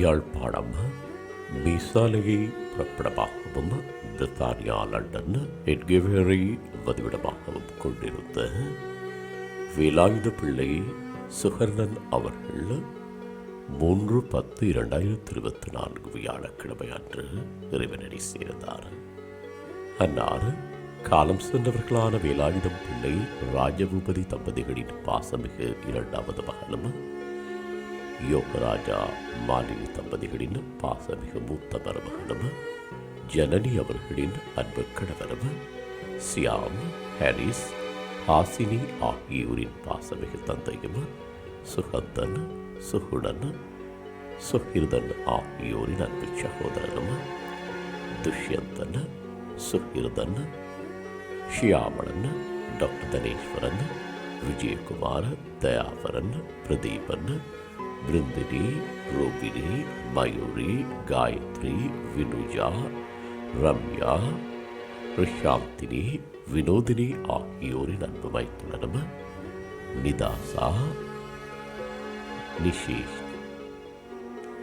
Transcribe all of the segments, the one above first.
யாழ்ப்பாணம் மீசாலையை புறப்படமாகவும் பிரித்தானியா London எட்கெவேரை வதிவிடமாகவும் கொண்டிருந்த வேலாயுத பிள்ளை சுகர்ணன் அவர்கள் மூன்று பத்து இரண்டாயிரத்தி இருபத்தி நான்கு வியாழக்கிழமை அன்று இறைவனடி சேர்ந்தார். அன்னார் காலம் சென்றவர்களான வேலாயுதம் பிள்ளை ராஜபூபதி தம்பதிகளின் பாசமிகு இரண்டாவது மகனும் யோகராஜா மாலினி தம்பதிகளின் பாசமிகு மூத்த மருமகனும் ஜனனி அவர்களின் அன்பு கணவரும் சியாம் ஹாரிஸ் ஹாசினி ஆகியோரின் பாசமிகு தந்தையும் சுகந்தன் சுகுணன் சுஹிர்தன் ஆகியோரின் அன்பு சகோதரனும் துஷ்யந்தன் சுஹிர்தன் ஷியாமளன் டாக்டர் தனேஸ்வரன் விஜயகுமார் தயாபரன் பிரதீபன் බෘන්දිනී රෝබිණී මයුරී ගායත්‍රී විනුජා රම්යා ප්‍රශාන්තිනී විනෝදිනී ආකියෝරි නන්වමයි තුළනම නිදාසා නිශේෂ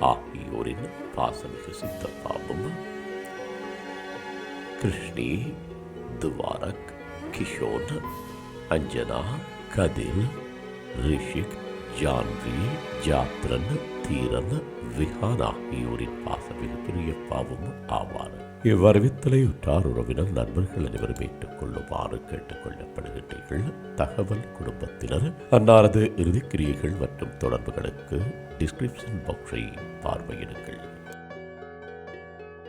ආකියෝරින් පාසමික සිද්ධපාපම කෘෂ්ණී දුවාරක් කිෂෝන අංජනා කදිල් රිෂික් ஜான்வி ஜாத்ரன் தீரன் விஹான் ஆகியோரின் பாசமிகு பிரியப்பாவும் ஆவார். இவ்வரவித்தலை உற்றார் உறவினர் நண்பர்கள் அனைவரும் ஏற்றுக்கொள்ளுமாறு கேட்டுக்கொள்ளப்படுகின்றீர்கள். தகவல் குடும்பத்தினர் அன்னாரது இறுதிக்கிரியைகள் மற்றும் தொடர்புகளுக்கு டிஸ்கிரிப்ஷன் பாக்ஸை பார்வையிடுங்கள்.